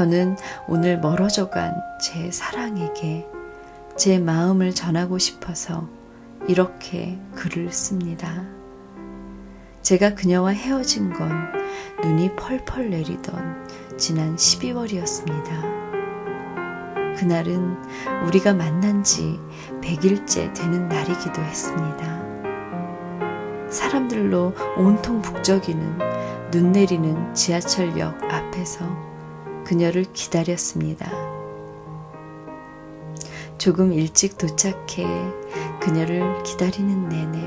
저는 오늘 멀어져 간 제 사랑에게 제 마음을 전하고 싶어서 이렇게 글을 씁니다. 제가 그녀와 헤어진 건 눈이 펄펄 내리던 지난 12월이었습니다. 그날은 우리가 만난 지 100일째 되는 날이기도 했습니다. 사람들로 온통 북적이는 눈 내리는 지하철역 앞에서 그녀를 기다렸습니다. 조금 일찍 도착해 그녀를 기다리는 내내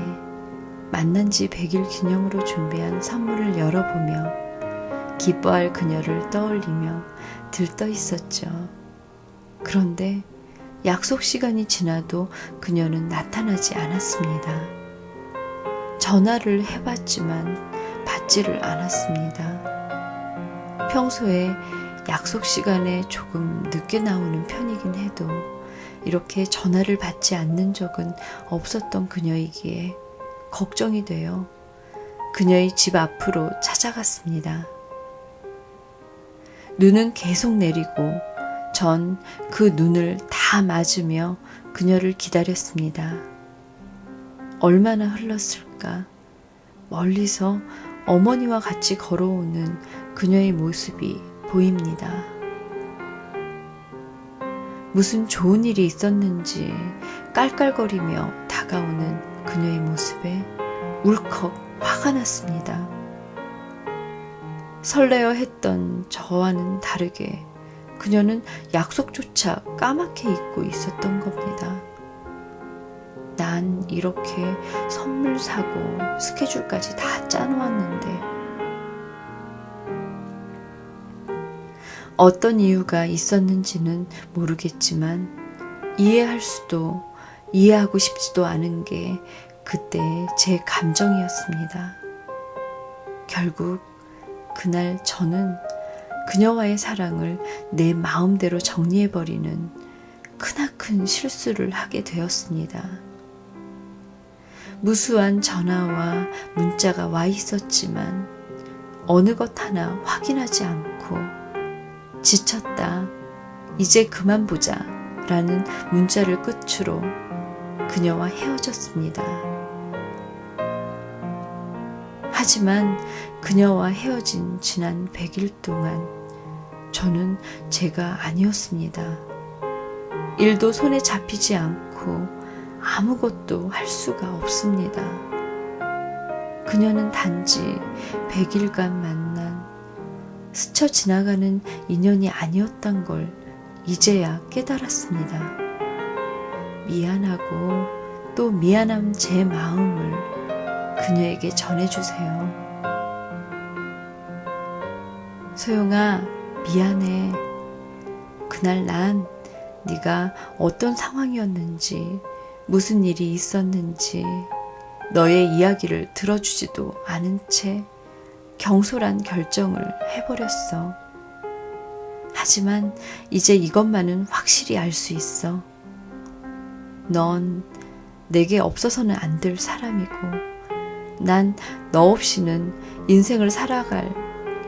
만난 지 100일 기념으로 준비한 선물을 열어보며 기뻐할 그녀를 떠올리며 들떠 있었죠. 그런데 약속 시간이 지나도 그녀는 나타나지 않았습니다. 전화를 해봤지만 받지를 않았습니다. 평소에 약속 시간에 조금 늦게 나오는 편이긴 해도 이렇게 전화를 받지 않는 적은 없었던 그녀이기에 걱정이 되어 그녀의 집 앞으로 찾아갔습니다. 눈은 계속 내리고 전 그 눈을 다 맞으며 그녀를 기다렸습니다. 얼마나 흘렀을까? 멀리서 어머니와 같이 걸어오는 그녀의 모습이 보입니다. 무슨 좋은 일이 있었는지 깔깔거리며 다가오는 그녀의 모습에 울컥 화가 났습니다. 설레어 했던 저와는 다르게 그녀는 약속조차 까맣게 잊고 있었던 겁니다. 난 이렇게 선물 사고 스케줄까지 다 짜놓았는데 어떤 이유가 있었는지는 모르겠지만 이해할 수도 이해하고 싶지도 않은 게 그때 제 감정이었습니다. 결국 그날 저는 그녀와의 사랑을 내 마음대로 정리해버리는 크나큰 실수를 하게 되었습니다. 무수한 전화와 문자가 와 있었지만 어느 것 하나 확인하지 않고 지쳤다. 이제 그만 보자. 라는 문자를 끝으로 그녀와 헤어졌습니다. 하지만 그녀와 헤어진 지난 100일 동안 저는 제가 아니었습니다. 일도 손에 잡히지 않고 아무것도 할 수가 없습니다. 그녀는 단지 100일간 만난 스쳐 지나가는 인연이 아니었던 걸 이제야 깨달았습니다. 미안하고 또 미안한 제 마음을 그녀에게 전해주세요. 소영아, 미안해. 그날 난 네가 어떤 상황이었는지, 무슨 일이 있었는지, 너의 이야기를 들어주지도 않은 채 경솔한 결정을 해버렸어. 하지만 이제 이것만은 확실히 알 수 있어. 넌 내게 없어서는 안 될 사람이고, 난 너 없이는 인생을 살아갈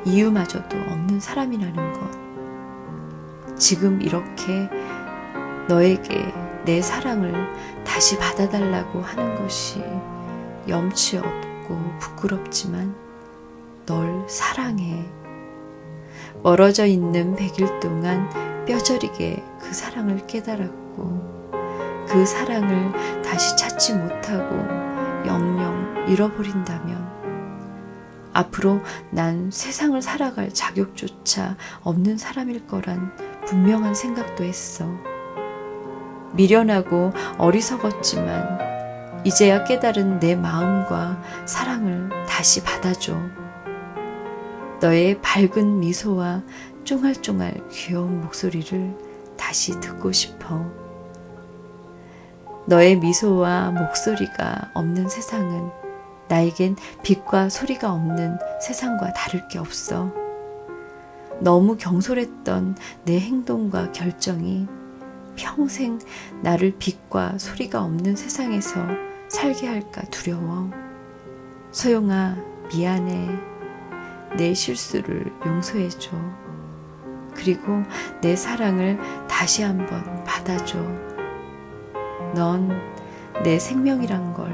이유마저도 없는 사람이라는 것. 지금 이렇게 너에게 내 사랑을 다시 받아달라고 하는 것이 염치 없고 부끄럽지만 널 사랑해. 멀어져 있는 100일 동안 뼈저리게 그 사랑을 깨달았고 그 사랑을 다시 찾지 못하고 영영 잃어버린다면 앞으로 난 세상을 살아갈 자격조차 없는 사람일 거란 분명한 생각도 했어. 미련하고 어리석었지만 이제야 깨달은 내 마음과 사랑을 다시 받아줘. 너의 밝은 미소와 쫑알쫑알 귀여운 목소리를 다시 듣고 싶어. 너의 미소와 목소리가 없는 세상은 나에겐 빛과 소리가 없는 세상과 다를 게 없어. 너무 경솔했던 내 행동과 결정이 평생 나를 빛과 소리가 없는 세상에서 살게 할까 두려워. 소영아, 미안해. 내 실수를 용서해줘. 그리고 내 사랑을 다시 한번 받아줘. 넌 내 생명이란 걸